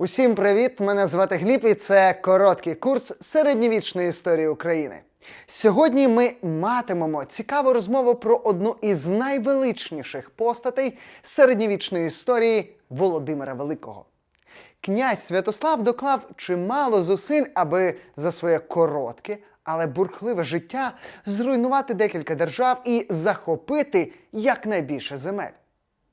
Усім привіт! Мене звати Гліб і це короткий курс середньовічної історії України. Сьогодні ми матимемо цікаву розмову про одну із найвеличніших постатей середньовічної історії Володимира Великого. Князь Святослав доклав чимало зусиль, аби за своє коротке, але бурхливе життя зруйнувати декілька держав і захопити якнайбільше земель.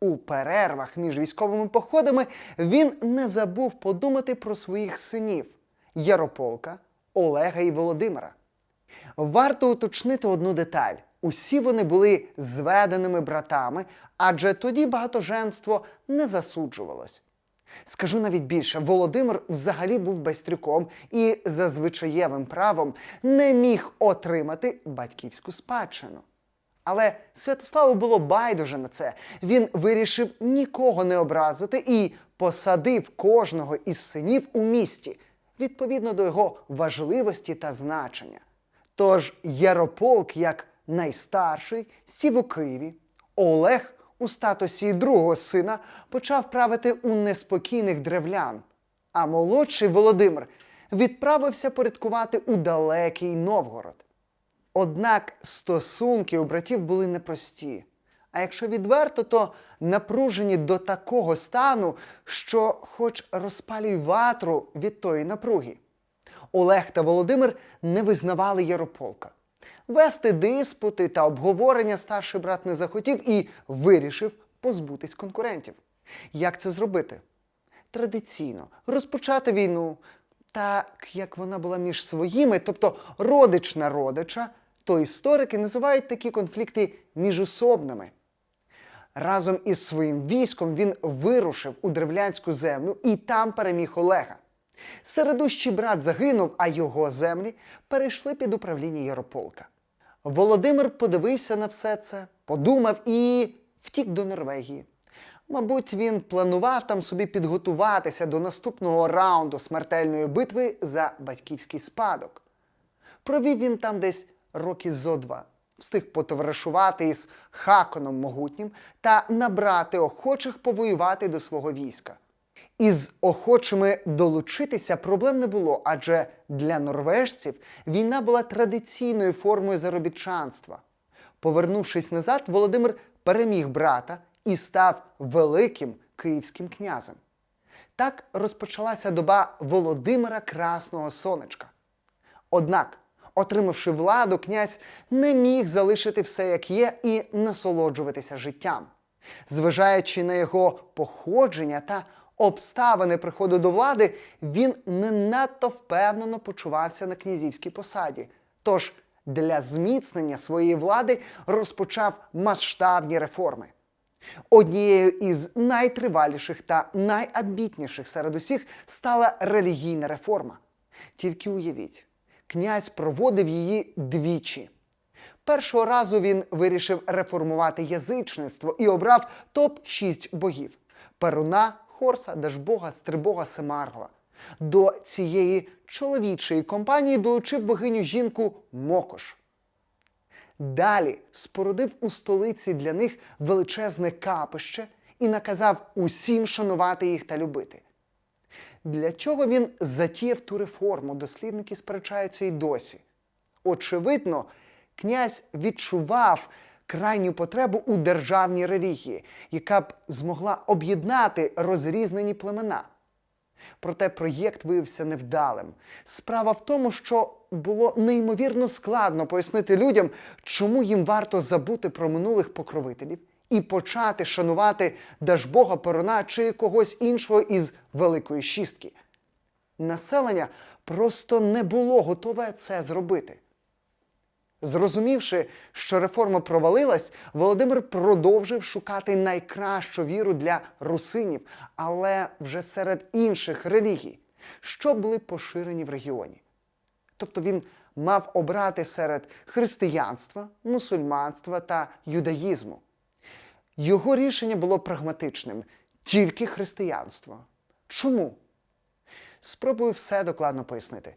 У перервах між військовими походами він не забув подумати про своїх синів Ярополка, Олега і Володимира. Варто уточнити одну деталь: усі вони були зведеними братами, адже тоді багатоженство не засуджувалось. Скажу навіть більше, Володимир взагалі був байстрюком і за звичаєвим правом не міг отримати батьківську спадщину. Але Святославу було байдуже на це. Він вирішив нікого не образити і посадив кожного із синів у місті відповідно до його важливості та значення. Тож Ярополк, як найстарший, сів у Києві, Олег у статусі другого сина почав правити у неспокійних древлян, а молодший Володимир відправився порядкувати у далекий Новгород. Однак стосунки у братів були непрості. А якщо відверто, то напружені до такого стану, що хоч розпалюй ватру від тої напруги. Олег та Володимир не визнавали Ярополка. Вести диспути та обговорення старший брат не захотів і вирішив позбутись конкурентів. Як це зробити? Традиційно розпочати війну, так як вона була між своїми, тобто родич на родича, то історики називають такі конфлікти міжособними. Разом із своїм військом він вирушив у древлянську землю і там переміг Олега. Середущий брат загинув, а його землі перейшли під управління Ярополка. Володимир подивився на все це, подумав і втік до Норвегії. Мабуть, він планував там собі підготуватися до наступного раунду смертельної битви за батьківський спадок. Провів він там десь роки зо два. Встиг потоваришувати із Хаконом Могутнім та набрати охочих повоювати до свого війська. Із охочими долучитися проблем не було, адже для норвежців війна була традиційною формою заробітчанства. Повернувшись назад, Володимир переміг брата і став великим київським князем. Так розпочалася доба Володимира Красного Сонечка. Однак, отримавши владу, князь не міг залишити все як є і насолоджуватися життям. Зважаючи на його походження та обставини приходу до влади, він не надто впевнено почувався на князівській посаді. Тож для зміцнення своєї влади розпочав масштабні реформи. Однією із найтриваліших та найамбітніших серед усіх стала релігійна реформа. Тільки уявіть, князь проводив її двічі. Першого разу він вирішив реформувати язичництво і обрав топ-6 богів: Перуна, Хорса, Дажбога, Стрибога, Семаргла. До цієї чоловічої компанії долучив богиню жінку Мокош. Далі спорудив у столиці для них величезне капище і наказав усім шанувати їх та любити. Для чого він затіяв ту реформу, дослідники сперечаються й досі. Очевидно, князь відчував крайню потребу у державній релігії, яка б змогла об'єднати розрізнені племена. Проте проєкт виявився невдалим. Справа в тому, що було неймовірно складно пояснити людям, чому їм варто забути про минулих покровителів і почати шанувати Дажбога Перуна чи когось іншого із Великої Шістки. Населення просто не було готове це зробити. Зрозумівши, що реформа провалилась, Володимир продовжив шукати найкращу віру для русинів, але вже серед інших релігій, що були поширені в регіоні. Тобто він мав обрати серед християнства, мусульманства та юдаїзму. Його рішення було прагматичним тільки християнство. Чому? Спробую все докладно пояснити.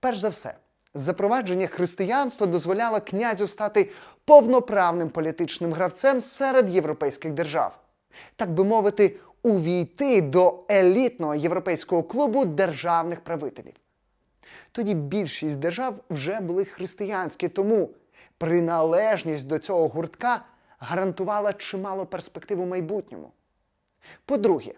Перш за все, запровадження християнства дозволяло князю стати повноправним політичним гравцем серед європейських держав. Так би мовити, увійти до елітного європейського клубу державних правителів. Тоді більшість держав вже були християнські, тому приналежність до цього гуртка гарантувала чимало перспектив у майбутньому. По-друге,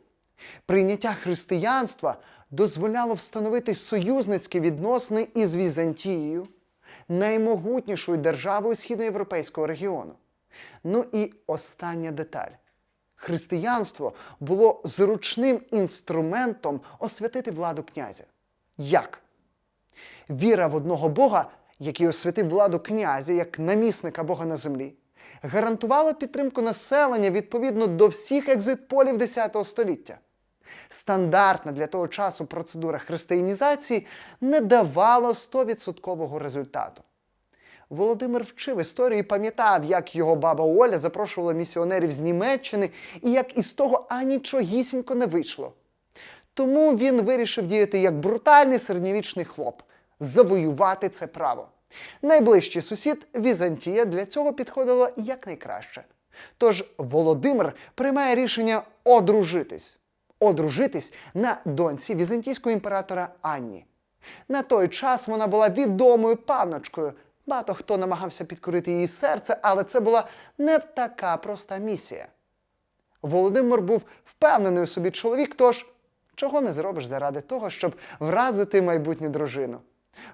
прийняття християнства дозволяло встановити союзницькі відносини із Візантією, наймогутнішою державою східноєвропейського регіону. Ну і остання деталь. Християнство було зручним інструментом освятити владу князя. Як? Віра в одного Бога, який освятив владу князя як намісника Бога на землі, гарантувала підтримку населення відповідно до всіх екзитполів X століття. Стандартна для того часу процедура християнізації не давала 100% результату. Володимир вчив історію і пам'ятав, як його баба Оля запрошувала місіонерів з Німеччини і як із того анічогісінько не вийшло. Тому він вирішив діяти як брутальний середньовічний хлоп завоювати це право. Найближчий сусід Візантія для цього підходило якнайкраще. Тож Володимир приймає рішення одружитись. Одружитись на доньці візантійського імператора Анні. На той час вона була відомою панночкою. Багато хто намагався підкорити її серце, але це була не така проста місія. Володимир був впевнений у собі чоловік, тож чого не зробиш заради того, щоб вразити майбутню дружину.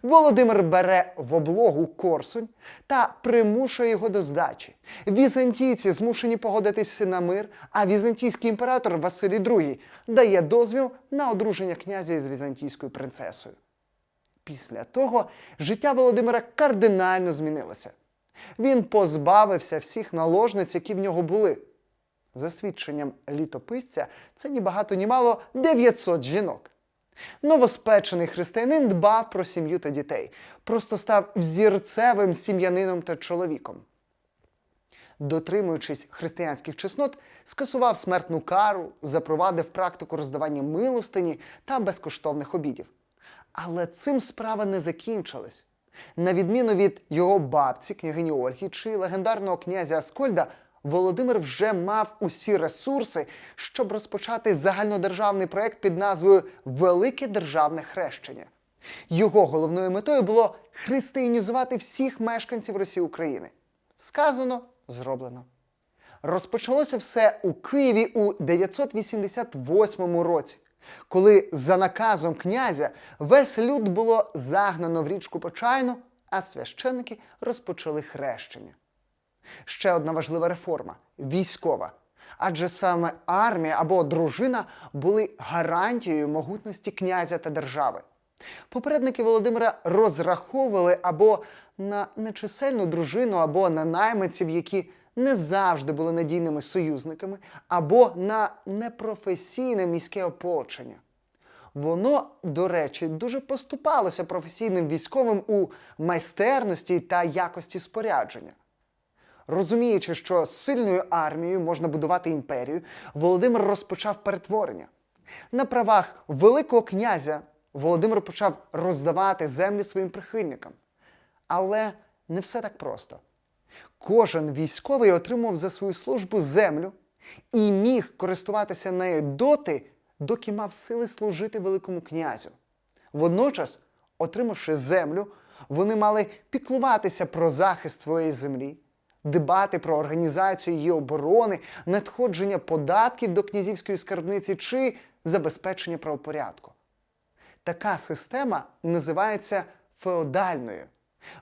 Володимир бере в облогу Корсунь та примушує його до здачі. Візантійці змушені погодитися на мир, а візантійський імператор Василій II дає дозвіл на одруження князя із візантійською принцесою. Після того життя Володимира кардинально змінилося. Він позбавився всіх наложниць, які в нього були. За свідченням літописця, це ні багато ні мало 900 жінок. Новоспечений християнин дбав про сім'ю та дітей, просто став взірцевим сім'янином та чоловіком. Дотримуючись християнських чеснот, скасував смертну кару, запровадив практику роздавання милостині та безкоштовних обідів. Але цим справа не закінчилась. На відміну від його бабці, княгині Ольги чи легендарного князя Аскольда, Володимир вже мав усі ресурси, щоб розпочати загальнодержавний проект під назвою Велике державне хрещення. Його головною метою було християнізувати всіх мешканців Росії України. Сказано, зроблено. Розпочалося все у Києві у 988 році, коли за наказом князя весь люд було загнано в річку Почайну, а священники розпочали хрещення. Ще одна важлива реформа військова. Адже саме армія або дружина були гарантією могутності князя та держави. Попередники Володимира розраховували або на нечисельну дружину, або на найманців, які не завжди були надійними союзниками, або на непрофесійне міське ополчення. Воно, до речі, дуже поступалося професійним військовим у майстерності та якості спорядження. Розуміючи, що сильною армією можна будувати імперію, Володимир розпочав перетворення. На правах Великого князя Володимир почав роздавати землі своїм прихильникам. Але не все так просто. Кожен військовий отримав за свою службу землю і міг користуватися нею доти, доки мав сили служити Великому князю. Водночас, отримавши землю, вони мали піклуватися про захист своєї землі, дбати про організацію її оборони, надходження податків до князівської скарбниці чи забезпечення правопорядку. Така система називається феодальною.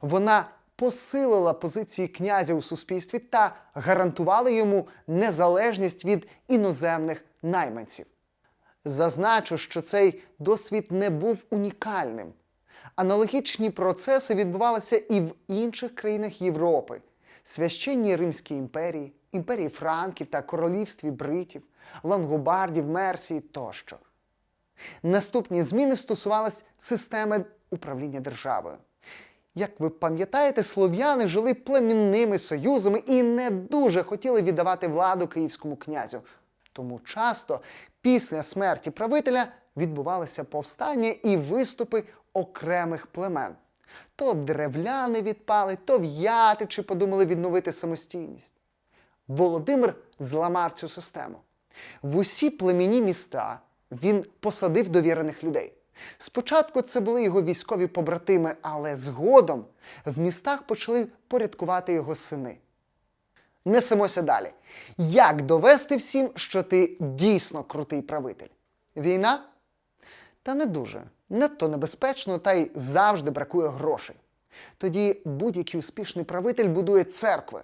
Вона посилила позиції князя у суспільстві та гарантувала йому незалежність від іноземних найманців. Зазначу, що цей досвід не був унікальним. Аналогічні процеси відбувалися і в інших країнах Європи, священній Римській імперії, імперії Франків та королівстві бритів, лангобардів, Мерсії тощо. Наступні зміни стосувались системи управління державою. Як ви пам'ятаєте, слов'яни жили племінними союзами і не дуже хотіли віддавати владу київському князю. Тому часто після смерті правителя відбувалися повстання і виступи окремих племен. То древляни відпали, то в'яти чи подумали відновити самостійність. Володимир зламав цю систему. В усі племінні міста він посадив довірених людей. Спочатку це були його військові побратими, але згодом в містах почали порядкувати його сини. Несемося далі. Як довести всім, що ти дійсно крутий правитель? Війна? Та не дуже. Надто небезпечно, та й завжди бракує грошей. Тоді будь-який успішний правитель будує церкви.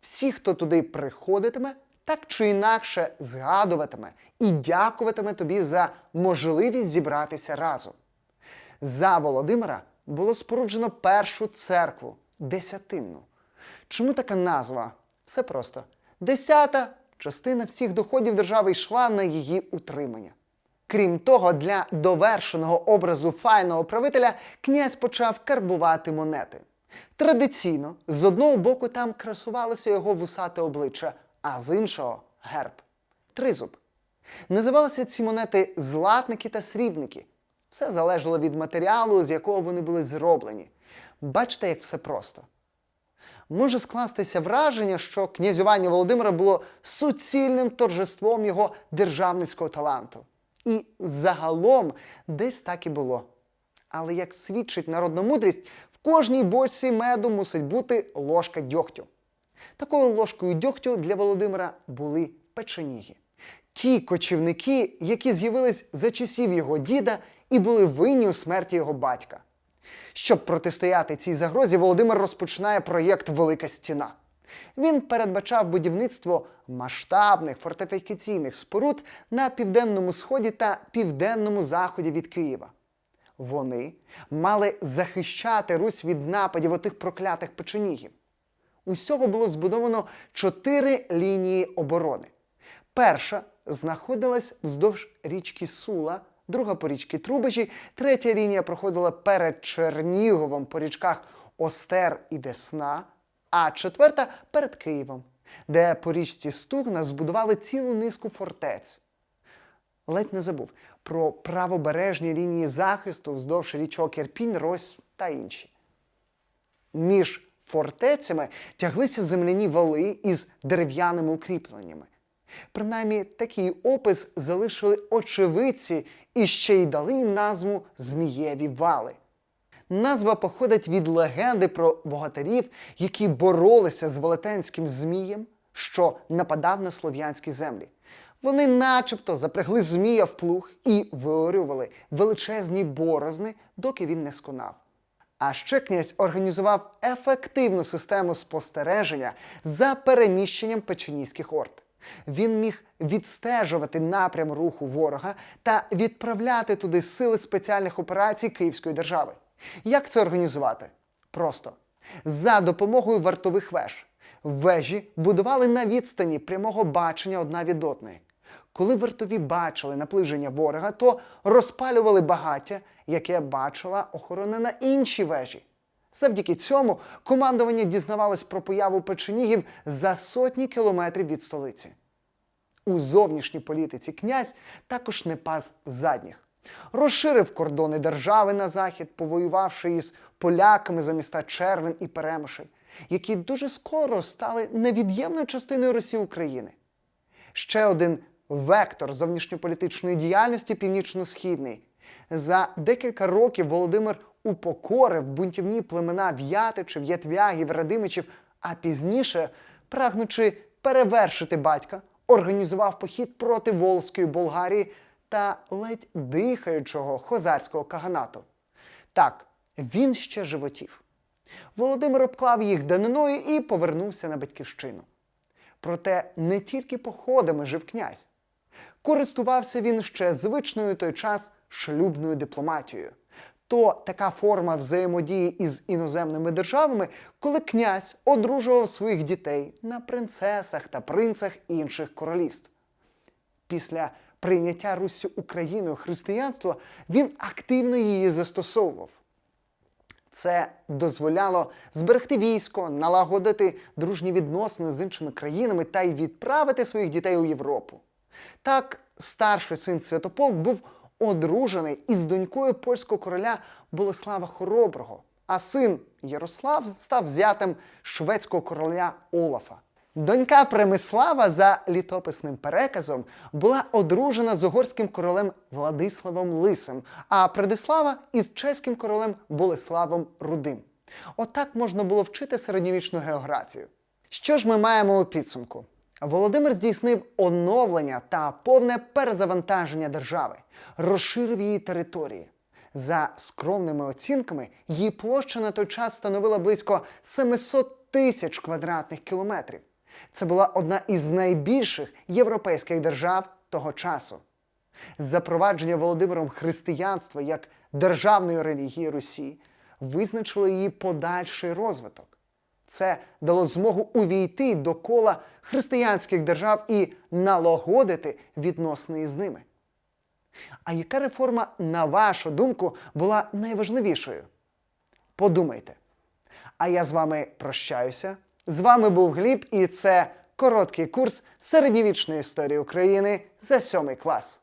Всі, хто туди приходитиме, так чи інакше згадуватиме і дякуватиме тобі за можливість зібратися разом. За Володимира було споруджено першу церкву десятинну. Чому така назва? Все просто. Десята частина всіх доходів держави йшла на її утримання. Крім того, для довершеного образу файного правителя князь почав карбувати монети. Традиційно, з одного боку там красувалося його вусате обличчя, а з іншого герб тризуб. Називалися ці монети златники та срібники. Все залежало від матеріалу, з якого вони були зроблені. Бачите, як все просто. Може скластися враження, що князювання Володимира було суцільним торжеством його державницького таланту. І загалом десь так і було. Але як свідчить народна мудрість, в кожній бочці меду мусить бути ложка дьогтю. Такою ложкою дьогтю для Володимира були печеніги. Ті кочівники, які з'явились за часів його діда і були винні у смерті його батька. Щоб протистояти цій загрозі, Володимир розпочинає проєкт Велика стіна. Він передбачав будівництво масштабних фортифікаційних споруд на південному сході та південному заході від Києва. Вони мали захищати Русь від нападів отих проклятих печенігів. Усього було збудовано чотири лінії оборони. Перша знаходилась вздовж річки Сула, друга по річці Трубежі, третя лінія проходила перед Черніговом по річках Остер і Десна, а четверта перед Києвом, де по річці Стугна збудували цілу низку фортець. Ледь не забув про правобережні лінії захисту вздовж річок Ірпінь, Рось та інші. Між фортецями тяглися земляні вали із дерев'яними укріпленнями. Принаймні, такий опис залишили очевидці і ще й дали їм назву Змієві вали. Назва походить від легенди про богатирів, які боролися з велетенським змієм, що нападав на слов'янські землі. Вони начебто запрягли змія в плуг і виорювали величезні борозни, доки він не сконав. А ще князь організував ефективну систему спостереження за переміщенням печенійських орд. Він міг відстежувати напрям руху ворога та відправляти туди сили спеціальних операцій Київської держави. Як це організувати? Просто за допомогою вартових веж. Вежі будували на відстані прямого бачення одна від одної. Коли вартові бачили наближення ворога, то розпалювали багаття, яке бачила охорона на іншій вежі. Завдяки цьому командування дізнавалось про появу печенігів за сотні кілометрів від столиці. У зовнішній політиці князь також не пас задніх. Розширив кордони держави на захід, повоювавши із поляками за міста Червен і Перемишль, які дуже скоро стали невід'ємною частиною Росії України. Ще один вектор зовнішньополітичної діяльності північно-східний. За декілька років Володимир упокорив бунтівні племена В'ятичів, Ятвягів, Радимичів, а пізніше, прагнучи перевершити батька, організував похід проти Волзької Болгарії та ледь дихаючого хозарського каганату. Так, він ще животів. Володимир обклав їх даниною і повернувся на батьківщину. Проте не тільки походами жив князь. Користувався він ще звичною той час шлюбною дипломатією. То така форма взаємодії із іноземними державами, коли князь одружував своїх дітей на принцесах та принцах інших королівств. Після прийняття Руссю Україною християнства він активно її застосовував. Це дозволяло зберегти військо, налагодити дружні відносини з іншими країнами та й відправити своїх дітей у Європу. Так, старший син Святополк був одружений із донькою польського короля Болеслава Хороброго, а син Ярослав став зятем шведського короля Олафа. Донька Премислава за літописним переказом була одружена з угорським королем Владиславом Лисим, а Предислава із чеським королем Болеславом Рудим. Отак можна було вчити середньовічну географію. Що ж ми маємо у підсумку? Володимир здійснив оновлення та повне перезавантаження держави, розширив її території. За скромними оцінками, її площа на той час становила близько 700 тисяч квадратних кілометрів. Це була одна із найбільших європейських держав того часу. Запровадження Володимиром християнства як державної релігії Русі визначило її подальший розвиток. Це дало змогу увійти до кола християнських держав і налагодити відносини із ними. А яка реформа, на вашу думку, була найважливішою? Подумайте. А я з вами прощаюся. З вами був Гліб, і це короткий курс середньовічної історії України за сьомий клас.